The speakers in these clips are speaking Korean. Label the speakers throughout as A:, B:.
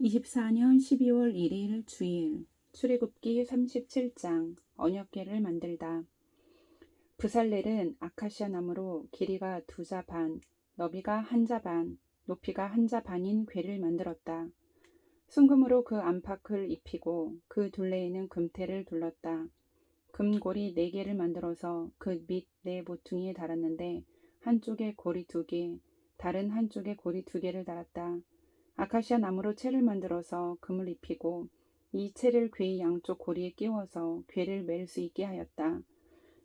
A: 24년 12월 1일 주일 출애굽기 37장 언약궤를 만들다 부살렐은 아카시아 나무로 길이가 두 자 반, 너비가 한 자 반, 높이가 한 자 반인 궤를 만들었다. 순금으로 그 안팎을 입히고 그 둘레에는 금태를 둘렀다. 금고리 네 개를 만들어서 그 밑네 모퉁이에 달았는데 한쪽에 고리 두 개, 다른 한쪽에 고리 두 개를 달았다. 아카시아 나무로 채를 만들어서 금을 입히고 이 채를 궤의 양쪽 고리에 끼워서 궤를 맬수 있게 하였다.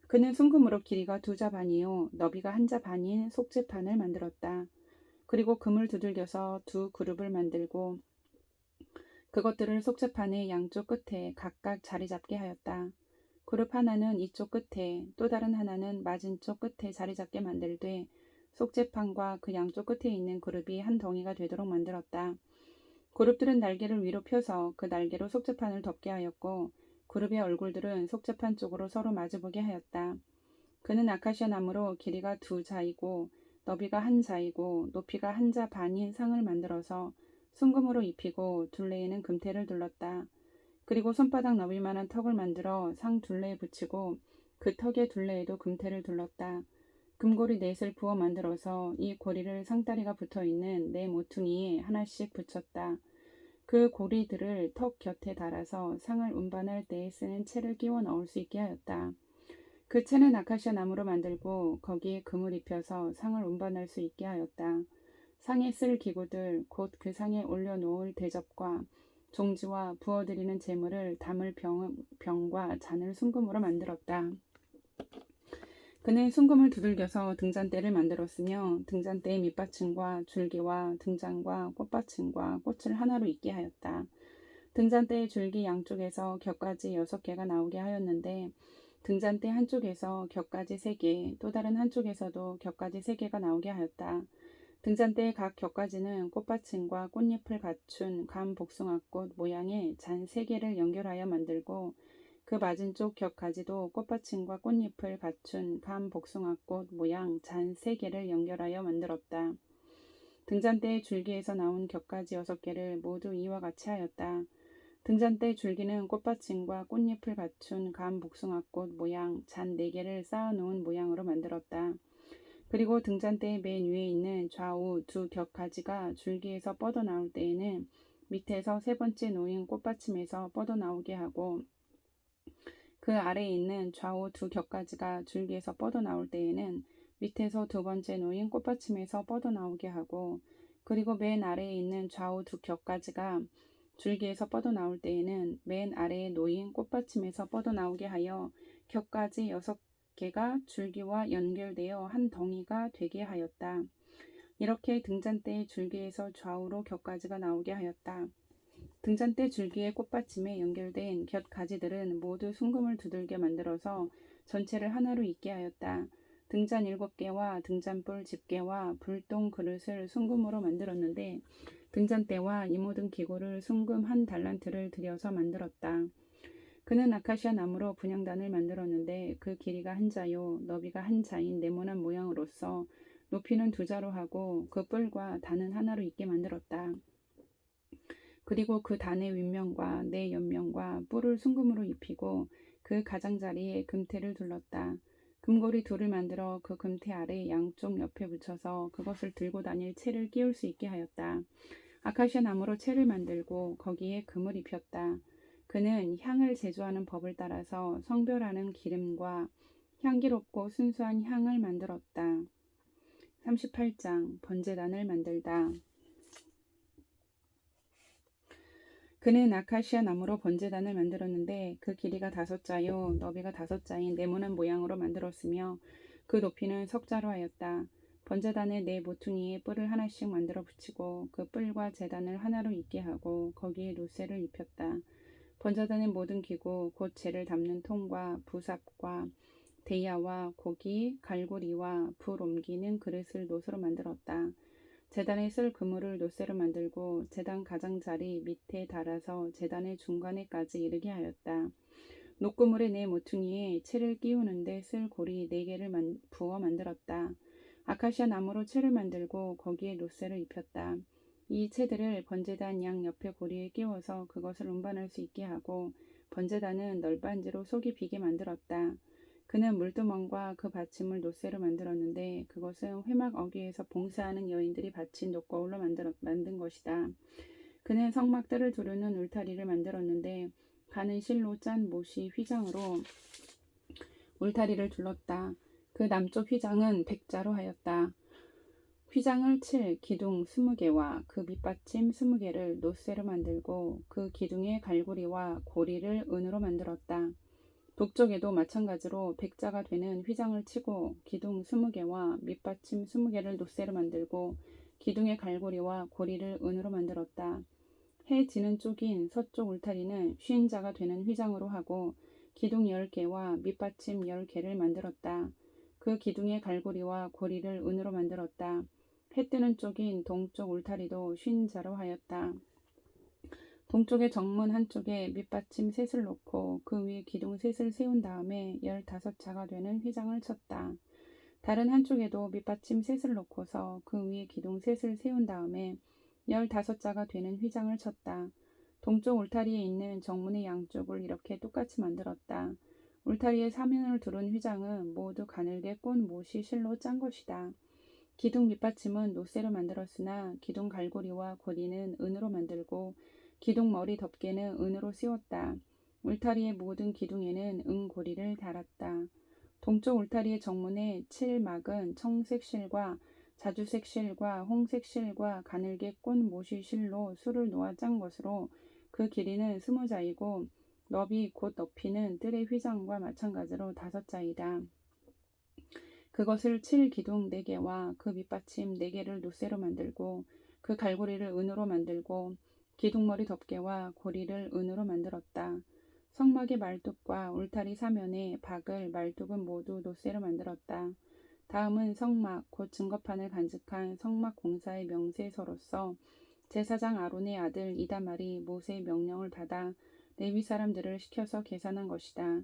A: 그는 순금으로 길이가 두 자 반이요 너비가 한 자 반인 속재판을 만들었다. 그리고 금을 두들겨서 두 그룹을 만들고 그것들을 속재판의 양쪽 끝에 각각 자리 잡게 하였다. 그룹 하나는 이쪽 끝에 또 다른 하나는 맞은쪽 끝에 자리 잡게 만들되 속재판과 그 양쪽 끝에 있는 그룹이 한 덩이가 되도록 만들었다. 그룹들은 날개를 위로 펴서 그 날개로 속재판을 덮게 하였고 그룹의 얼굴들은 속재판 쪽으로 서로 마주보게 하였다. 그는 아카시아 나무로 길이가 두 자이고 너비가 한 자이고 높이가 한 자 반인 상을 만들어서 순금으로 입히고 둘레에는 금태를 둘렀다. 그리고 손바닥 너비만한 턱을 만들어 상 둘레에 붙이고 그 턱의 둘레에도 금태를 둘렀다. 금고리 넷을 부어 만들어서 이 고리를 상다리가 붙어 있는 네 모퉁이에 하나씩 붙였다. 그 고리들을 턱 곁에 달아서 상을 운반할 때에 쓰는 채를 끼워 넣을 수 있게 하였다. 그 채는 아카시아 나무로 만들고 거기에 금을 입혀서 상을 운반할 수 있게 하였다. 상에 쓸 기구들 곧 그 상에 올려놓을 대접과 종지와 부어드리는 재물을 담을 병, 병과 잔을 순금으로 만들었다. 그는 순금을 두들겨서 등잔대를 만들었으며 등잔대의 밑받침과 줄기와 등잔과 꽃받침과 꽃을 하나로 있게 하였다. 등잔대의 줄기 양쪽에서 격가지 여섯 개가 나오게 하였는데 등잔대 한쪽에서 격가지 세 개, 또 다른 한쪽에서도 격가지 세 개가 나오게 하였다. 등잔대의 각 격가지는 꽃받침과 꽃잎을 갖춘 감 복숭아꽃 모양의 잔 세 개를 연결하여 만들고 그 맞은쪽 격가지도 꽃받침과 꽃잎을 갖춘 감 복숭아꽃 모양 잔 세 개를 연결하여 만들었다. 등잔대의 줄기에서 나온 격가지 여섯 개를 모두 이와 같이 하였다. 등잔대 줄기는 꽃받침과 꽃잎을 갖춘 감 복숭아꽃 모양 잔 네 개를 쌓아놓은 모양으로 만들었다. 그리고 등잔대의 맨 위에 있는 좌우 두 격가지가 줄기에서 뻗어나올 때에는 밑에서 세 번째 놓인 꽃받침에서 뻗어나오게 하고 그 아래에 있는 좌우 두 격가지가 줄기에서 뻗어나올 때에는 밑에서 두 번째 놓인 꽃받침에서 뻗어나오게 하고 그리고 맨 아래에 있는 좌우 두 격가지가 줄기에서 뻗어나올 때에는 맨 아래에 놓인 꽃받침에서 뻗어나오게 하여 격가지 여섯 개가 줄기와 연결되어 한 덩이가 되게 하였다. 이렇게 등잔대의 줄기에서 좌우로 격가지가 나오게 하였다. 등잔대 줄기의 꽃받침에 연결된 곁 가지들은 모두 순금을 두들겨 만들어서 전체를 하나로 있게 하였다. 등잔 일곱 개와 등잔불 집게와 불똥 그릇을 순금으로 만들었는데 등잔대와 이 모든 기구를 순금 한 달란트를 들여서 만들었다. 그는 아카시아 나무로 분향단을 만들었는데 그 길이가 한 자요 너비가 한 자인 네모난 모양으로서 높이는 두 자로 하고 그 뿔과 단은 하나로 있게 만들었다. 그리고 그 단의 윗면과 내 옆면과 뿔을 순금으로 입히고 그 가장자리에 금태를 둘렀다. 금고리 둘을 만들어 그 금태 아래 양쪽 옆에 붙여서 그것을 들고 다닐 채를 끼울 수 있게 하였다. 아카시아 나무로 채를 만들고 거기에 금을 입혔다. 그는 향을 제조하는 법을 따라서 성별하는 기름과 향기롭고 순수한 향을 만들었다. 38장 번제단을 만들다. 그는 아카시아 나무로 번제단을 만들었는데 그 길이가 다섯 자요 너비가 다섯 자인 네모난 모양으로 만들었으며 그 높이는 석 자로 하였다. 번제단의 네 모퉁이에 뿔을 하나씩 만들어 붙이고 그 뿔과 제단을 하나로 있게 하고 거기에 노쇠를 입혔다. 번제단의 모든 기구 곧 재를 담는 통과 부삽과 대야와 고기, 갈고리와 불 옮기는 그릇을 노수로 만들었다. 재단에 쓸 그물을 노쇠로 만들고 재단 가장자리 밑에 달아서 재단의 중간에까지 이르게 하였다. 녹그물의 네 모퉁이에 채를 끼우는데 쓸 고리 네 개를 만, 부어 만들었다. 아카시아 나무로 채를 만들고 거기에 노쇠를 입혔다. 이 채들을 번제단 양 옆에 고리에 끼워서 그것을 운반할 수 있게 하고 번제단은 널빤지로 속이 비게 만들었다. 그는 물두멍과 그 받침을 노쇠로 만들었는데 그것은 회막 어귀에서 봉사하는 여인들이 바친 녹거울로 만든 것이다. 그는 성막들을 두르는 울타리를 만들었는데 가는 실로 짠 못이 휘장으로 울타리를 둘렀다. 그 남쪽 휘장은 백자로 하였다. 휘장을 칠 기둥 스무 개와 그 밑받침 스무 개를 노쇠로 만들고 그 기둥의 갈고리와 고리를 은으로 만들었다. 북쪽에도 마찬가지로 백자가 되는 휘장을 치고 기둥 스무 개와 밑받침 스무 개를 노쇠로 만들고 기둥의 갈고리와 고리를 은으로 만들었다. 해 지는 쪽인 서쪽 울타리는 쉰 자가 되는 휘장으로 하고 기둥 열 개와 밑받침 열 개를 만들었다. 그 기둥의 갈고리와 고리를 은으로 만들었다. 해 뜨는 쪽인 동쪽 울타리도 쉰 자로 하였다. 동쪽의 정문 한쪽에 밑받침 셋을 놓고 그 위에 기둥 셋을 세운 다음에 열다섯 자가 되는 휘장을 쳤다. 다른 한쪽에도 밑받침 셋을 놓고서 그 위에 기둥 셋을 세운 다음에 열다섯 자가 되는 휘장을 쳤다. 동쪽 울타리에 있는 정문의 양쪽을 이렇게 똑같이 만들었다. 울타리의 사면을 두른 휘장은 모두 가늘게 꼰 못이 실로 짠 것이다. 기둥 밑받침은 노쇠로 만들었으나 기둥 갈고리와 고리는 은으로 만들고 기둥 머리 덮개는 은으로 씌웠다. 울타리의 모든 기둥에는 은 고리를 달았다. 동쪽 울타리의 정문에 칠막은 청색 실과 자주색 실과 홍색 실과 가늘게 꼰 모시 실로 술을 놓아 짠 것으로 그 길이는 스무 자이고 너비 곧 높이는 뜰의 휘장과 마찬가지로 다섯 자이다. 그것을 칠 기둥 네 개와 그 밑받침 네 개를 노쇠로 만들고 그 갈고리를 은으로 만들고 기둥머리 덮개와 고리를 은으로 만들었다. 성막의 말뚝과 울타리 사면에 박을 말뚝은 모두 노쇠로 만들었다. 다음은 성막 곧 증거판을 간직한 성막 공사의 명세서로서 제사장 아론의 아들 이다말이 모세의 명령을 받아 레위 사람들을 시켜서 계산한 것이다.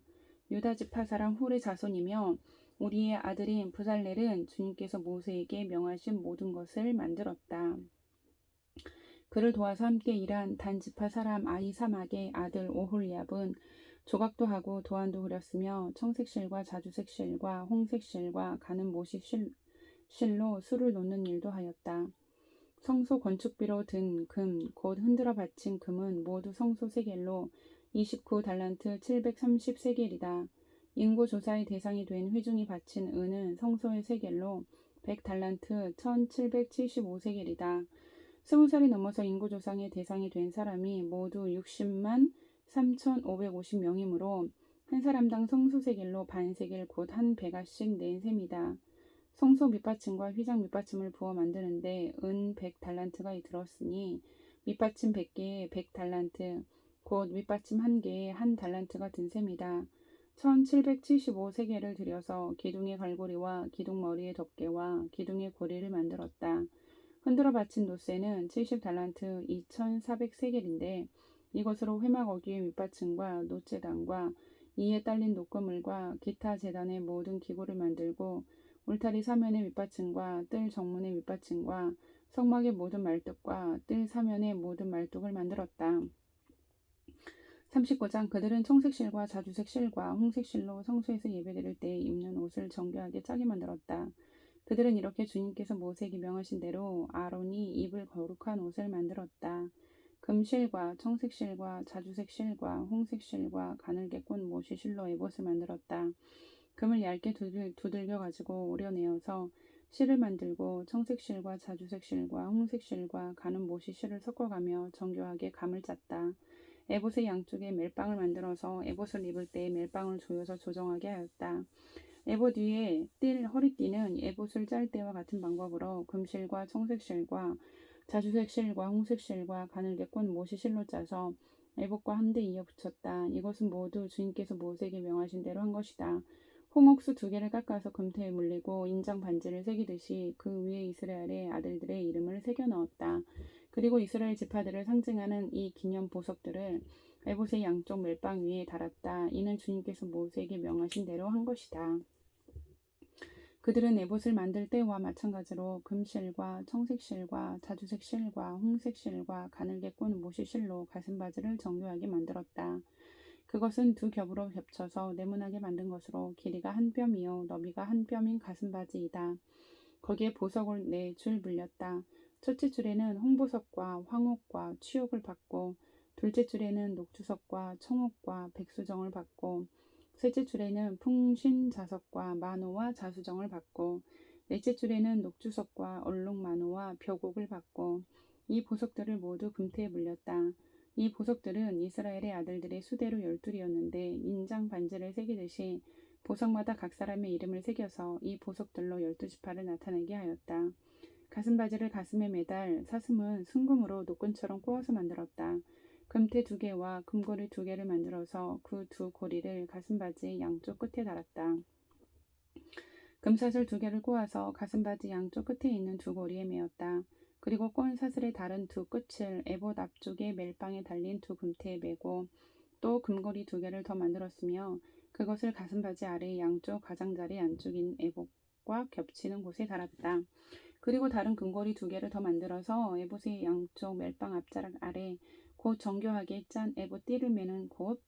A: 유다 지파 사람 훌의 자손이며 우리의 아들인 부살렐은 주님께서 모세에게 명하신 모든 것을 만들었다. 그를 도와서 함께 일한 단지파 사람 아이사막의 아들 오홀리압은 조각도 하고 도안도 그렸으며 청색실과 자주색실과 홍색실과 가는 못이 실, 실로 술을 놓는 일도 하였다. 성소 건축비로 든 금, 곧 흔들어 바친 금은 모두 성소 세겔로 29 달란트 730 세겔이다. 인구 조사의 대상이 된 회중이 바친 은은 성소의 세겔로 100 달란트 1775 세겔이다. 스무 살이 넘어서 인구 조상의 대상이 된 사람이 모두 60만 3,550명이므로 한 사람당 성소세겔로 반세겔 곧 한 배가씩 낸 셈이다. 성소 밑받침과 휘장 밑받침을 부어 만드는데 은 100달란트가 들었으니 밑받침 100개에 100달란트 곧 밑받침 1개에 한 달란트가 든 셈이다. 1775세겔을 들여서 기둥의 갈고리와 기둥 머리의 덮개와 기둥의 고리를 만들었다. 흔들어 바친 노쇠는 70달란트 2400세겔인데 이것으로 회막 어귀의 밑받침과 노재단과 이에 딸린 녹거물과 기타 재단의 모든 기구를 만들고 울타리 사면의 밑받침과 뜰 정문의 밑받침과 성막의 모든 말뚝과 뜰 사면의 모든 말뚝을 만들었다. 39장 그들은 청색실과 자주색 실과 홍색 실로 성소에서 예배드릴 때 입는 옷을 정교하게 짜게 만들었다. 그들은 이렇게 주님께서 모세에게 명하신 대로 아론이 입을 거룩한 옷을 만들었다. 금실과 청색실과 자주색실과 홍색실과 가늘게 꼰 못이 실로 에봇을 만들었다. 금을 얇게 두들, 두들 겨 가지고 오려내어서 실을 만들고 청색실과 자주색실과 홍색실과 가는 못이 실을 섞어가며 정교하게 감을 짰다. 에봇의 양쪽에 멜빵을 만들어서 에봇을 입을 때 멜빵을 조여서 조정하게 하였다. 에봇 위에 띨 허리띠는 에봇을 짤 때와 같은 방법으로 금실과 청색실과 자주색실과 홍색실과 가늘게 꼰 못이 실로 짜서 에봇과 한데 이어 붙였다. 이것은 모두 주님께서 모세에게 명하신 대로 한 것이다. 홍옥수 두 개를 깎아서 금태에 물리고 인장 반지를 새기듯이 그 위에 이스라엘의 아들들의 이름을 새겨 넣었다. 그리고 이스라엘 지파들을 상징하는 이 기념 보석들을 에봇의 양쪽 멜빵 위에 달았다. 이는 주님께서 모세에게 명하신 대로 한 것이다. 그들은 에봇을 만들 때와 마찬가지로 금실과 청색실과 자주색실과 홍색실과 가늘게 꼰 모시실로 가슴바지를 정교하게 만들었다. 그것은 두 겹으로 겹쳐서 네모나게 만든 것으로 길이가 한 뼘이요 너비가 한 뼘인 가슴바지이다. 거기에 보석을 네 줄 물렸다. 첫째 줄에는 홍보석과 황옥과 취옥을 받고 둘째 줄에는 녹주석과 청옥과 백수정을 받고 셋째 줄에는 풍신자석과 만호와 자수정을 받고 넷째 줄에는 녹주석과 얼룩만호와 벼곡을 받고 이 보석들을 모두 금태에 물렸다. 이 보석들은 이스라엘의 아들들의 수대로 열둘이었는데 인장 반지를 새기듯이 보석마다 각 사람의 이름을 새겨서 이 보석들로 열두 지파를 나타내게 하였다. 가슴바지를 가슴에 매달 사슴은 순금으로 노끈처럼 꼬아서 만들었다. 금태 두 개와 금고리 두 개를 만들어서 그 두 고리를 가슴바지 양쪽 끝에 달았다. 금사슬 두 개를 꼬아서 가슴바지 양쪽 끝에 있는 두 고리에 메었다. 그리고 꼰 사슬의 다른 두 끝을 에봇 앞쪽에 멜빵에 달린 두 금태에 메고 또 금고리 두 개를 더 만들었으며 그것을 가슴바지 아래 양쪽 가장자리 안쪽인 에봇과 겹치는 곳에 달았다. 그리고 다른 금고리 두 개를 더 만들어서 에봇의 양쪽 멜빵 앞자락 아래 곧 정교하게 짠 띠를 매는 곳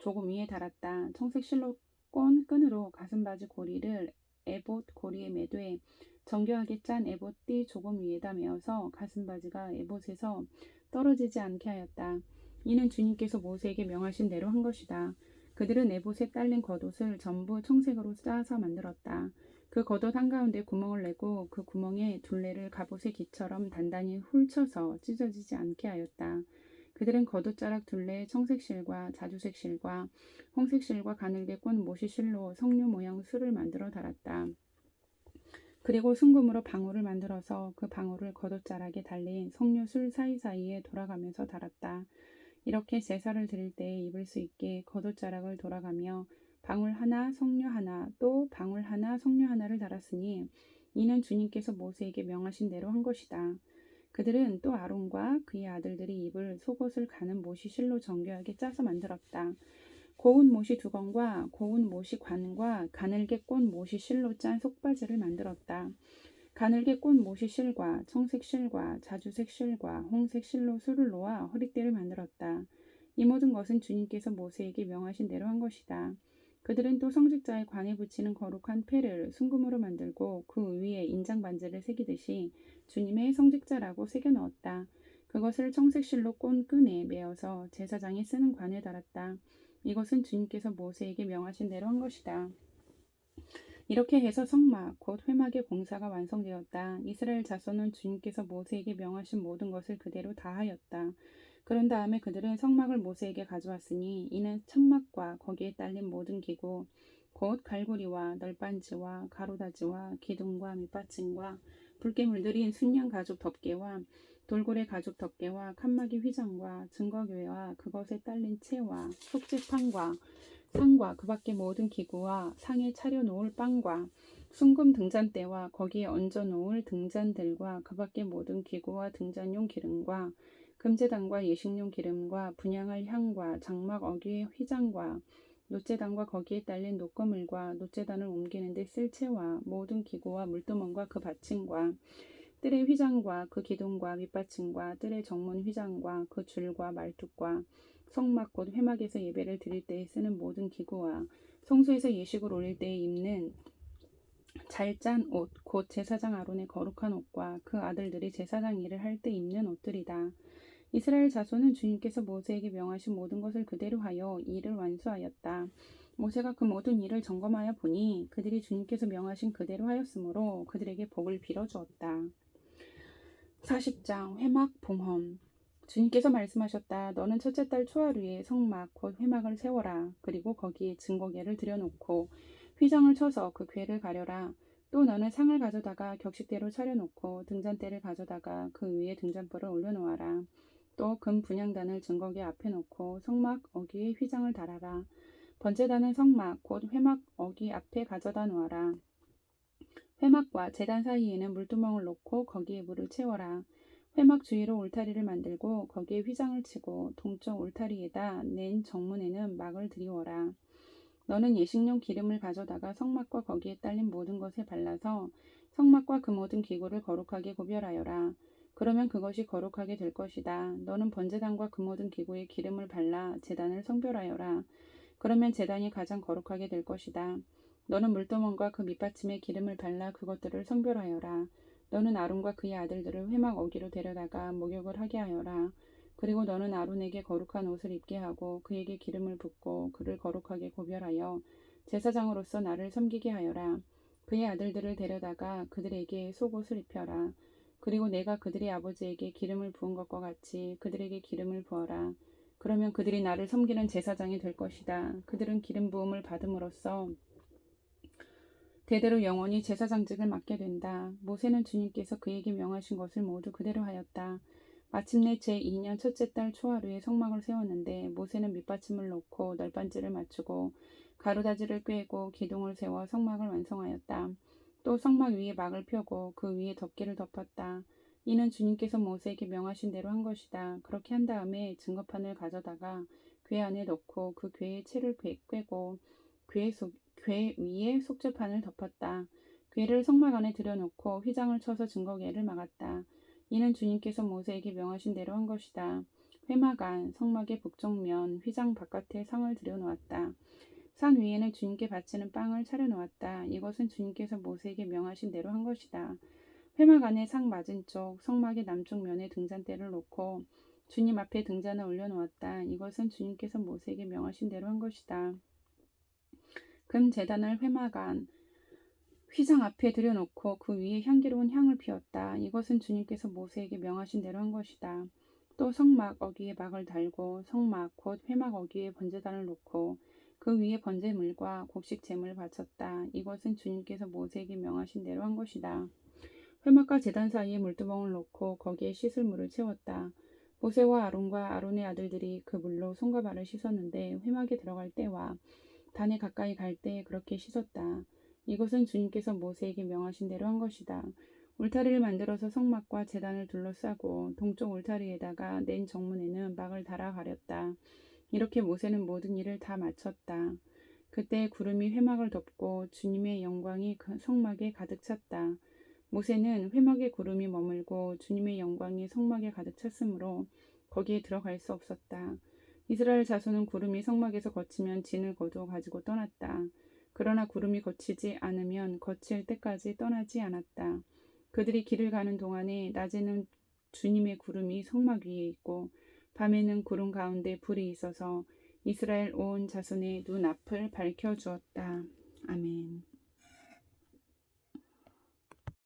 A: 조금 위에 달았다. 청색 실로 꼰 끈으로 가슴바지 고리를 에봇 고리에 매되 정교하게 짠 에봇 띠 조금 위에다 메어서 가슴바지가 에봇에서 떨어지지 않게 하였다. 이는 주님께서 모세에게 명하신 대로 한 것이다. 그들은 에봇에 딸린 겉옷을 전부 청색으로 짜서 만들었다. 그 겉옷 한가운데 구멍을 내고 그 구멍에 둘레를 갑옷의 기처럼 단단히 훌쳐서 찢어지지 않게 하였다. 그들은 겉옷자락 둘레에 청색실과 자주색실과 홍색실과 가늘게 꼰 모시실로 석류 모양 술을 만들어 달았다. 그리고 순금으로 방울을 만들어서 그 방울을 겉옷자락에 달린 석류술 사이사이에 돌아가면서 달았다. 이렇게 제사를 드릴 때에 입을 수 있게 겉옷자락을 돌아가며 방울 하나, 석류 하나, 또 방울 하나, 석류 하나를 달았으니 이는 주님께서 모세에게 명하신 대로 한 것이다. 그들은 또 아론과 그의 아들들이 입을 속옷을 가는 못이 실로 정교하게 짜서 만들었다. 고운 못이 두건과 고운 못이 관과 가늘게 꼰 못이 실로 짠 속바지를 만들었다. 가늘게 꼰 못이 실과 청색 실과 자주색 실과 홍색 실로 술을 놓아 허리띠를 만들었다. 이 모든 것은 주님께서 모세에게 명하신 대로 한 것이다. 그들은 또 성직자의 관에 붙이는 거룩한 패를 순금으로 만들고 그 위에 인장 반지를 새기듯이 주님의 성직자라고 새겨 넣었다. 그것을 청색실로 꼰 끈에 메어서 제사장이 쓰는 관에 달았다. 이것은 주님께서 모세에게 명하신 대로 한 것이다. 이렇게 해서 성막, 곧 회막의 공사가 완성되었다. 이스라엘 자손은 주님께서 모세에게 명하신 모든 것을 그대로 다 하였다. 그런 다음에 그들은 성막을 모세에게 가져왔으니 이는 천막과 거기에 딸린 모든 기구, 곧 갈고리와 널빤지와 가로다지와 기둥과 밑받침과 붉게 물들인 순양 가죽 덮개와 돌고래 가죽 덮개와 칸막이 휘장과 증거교회와 그것에 딸린 채와 속재판과 상과 그 밖의 모든 기구와 상에 차려놓을 빵과 순금 등잔대와 거기에 얹어 놓을 등잔들과 그 밖의 모든 기구와 등잔용 기름과 금제단과 예식용 기름과 분양할 향과 장막 어귀의 휘장과 노제단과 거기에 딸린 노꺼물과 노제단을 옮기는 데 쓸 채와 모든 기구와 물두멍과 그 받침과 뜰의 휘장과 그 기둥과 밑받침과 뜰의 정문 휘장과 그 줄과 말뚝과 성막 곧 회막에서 예배를 드릴 때에 쓰는 모든 기구와 성소에서 예식을 올릴 때에 입는 잘 짠 옷, 곧 제사장 아론의 거룩한 옷과 그 아들들이 제사장 일을 할 때 입는 옷들이다. 이스라엘 자손은 주님께서 모세에게 명하신 모든 것을 그대로 하여 일을 완수하였다. 모세가 그 모든 일을 점검하여 보니 그들이 주님께서 명하신 그대로 하였으므로 그들에게 복을 빌어주었다. 40장 회막 봉헌 주님께서 말씀하셨다. 너는 첫째 달 초하루에 성막 곧 회막을 세워라. 그리고 거기에 증거계를 들여놓고 휘장을 쳐서 그 궤를 가려라. 또 너는 상을 가져다가 격식대로 차려놓고 등잔대를 가져다가 그 위에 등잔불을 올려놓아라. 또 금 분양단을 증거기 앞에 놓고 성막 어귀에 휘장을 달아라. 번제단은 성막 곧 회막 어귀 앞에 가져다 놓아라. 회막과 재단 사이에는 물두멍을 놓고 거기에 물을 채워라. 회막 주위로 울타리를 만들고 거기에 휘장을 치고 동쪽 울타리에다 낸 정문에는 막을 들이워라. 너는 예식용 기름을 가져다가 성막과 거기에 딸린 모든 것에 발라서 성막과 그 모든 기구를 거룩하게 구별하여라. 그러면 그것이 거룩하게 될 것이다. 너는 번제단과 그 모든 기구에 기름을 발라 제단을 성별하여라. 그러면 제단이 가장 거룩하게 될 것이다. 너는 물두멍과 그 밑받침에 기름을 발라 그것들을 성별하여라. 너는 아론과 그의 아들들을 회막 어기로 데려다가 목욕을 하게 하여라. 그리고 너는 아론에게 거룩한 옷을 입게 하고 그에게 기름을 붓고 그를 거룩하게 고별하여 제사장으로서 나를 섬기게 하여라. 그의 아들들을 데려다가 그들에게 속옷을 입혀라. 그리고 내가 그들의 아버지에게 기름을 부은 것과 같이 그들에게 기름을 부어라. 그러면 그들이 나를 섬기는 제사장이 될 것이다. 그들은 기름 부음을 받음으로써 대대로 영원히 제사장직을 맡게 된다. 모세는 주님께서 그에게 명하신 것을 모두 그대로 하였다. 마침내 제2년 첫째 달 초하루에 성막을 세웠는데 모세는 밑받침을 놓고 널빤지를 맞추고 가루다지를 꿰고 기둥을 세워 성막을 완성하였다. 또 성막 위에 막을 펴고 그 위에 덮개를 덮었다. 이는 주님께서 모세에게 명하신 대로 한 것이다. 그렇게 한 다음에 증거판을 가져다가 궤 안에 넣고 그 궤에 채를 꿰- 꿰고 궤, 속, 궤 위에 속죄판을 덮었다. 궤를 성막 안에 들여놓고 휘장을 쳐서 증거궤를 막았다. 이는 주님께서 모세에게 명하신 대로 한 것이다. 회막 안, 성막의 북쪽면, 휘장 바깥에 상을 들여놓았다. 상 위에는 주님께 바치는 빵을 차려놓았다. 이것은 주님께서 모세에게 명하신 대로 한 것이다. 회막 안에 상 맞은 쪽, 성막의 남쪽 면에 등잔대를 놓고 주님 앞에 등잔을 올려놓았다. 이것은 주님께서 모세에게 명하신 대로 한 것이다. 금 재단을 회막 안, 휘장 앞에 들여놓고 그 위에 향기로운 향을 피웠다. 이것은 주님께서 모세에게 명하신 대로 한 것이다. 또 성막 어기에 막을 달고 성막 곧 회막 어기에 번제단을 놓고 그 위에 번제물과 곡식 제물을 바쳤다. 이것은 주님께서 모세에게 명하신 대로 한 것이다. 회막과 제단 사이에 물두멍을 놓고 거기에 씻을 물을 채웠다. 모세와 아론과 아론의 아들들이 그 물로 손과 발을 씻었는데 회막에 들어갈 때와 단에 가까이 갈 때에 그렇게 씻었다. 이것은 주님께서 모세에게 명하신 대로 한 것이다. 울타리를 만들어서 성막과 제단을 둘러싸고 동쪽 울타리에다가 낸 정문에는 막을 달아 가렸다. 이렇게 모세는 모든 일을 다 마쳤다. 그때 구름이 회막을 덮고 주님의 영광이 그 성막에 가득 찼다. 모세는 회막에 구름이 머물고 주님의 영광이 성막에 가득 찼으므로 거기에 들어갈 수 없었다. 이스라엘 자손은 구름이 성막에서 거치면 진을 거두어 가지고 떠났다. 그러나 구름이 거치지 않으면 거칠 때까지 떠나지 않았다. 그들이 길을 가는 동안에 낮에는 주님의 구름이 성막 위에 있고 밤에는 구름 가운데 불이 있어서 이스라엘 온 자손의 눈앞을 밝혀 주었다. 아멘.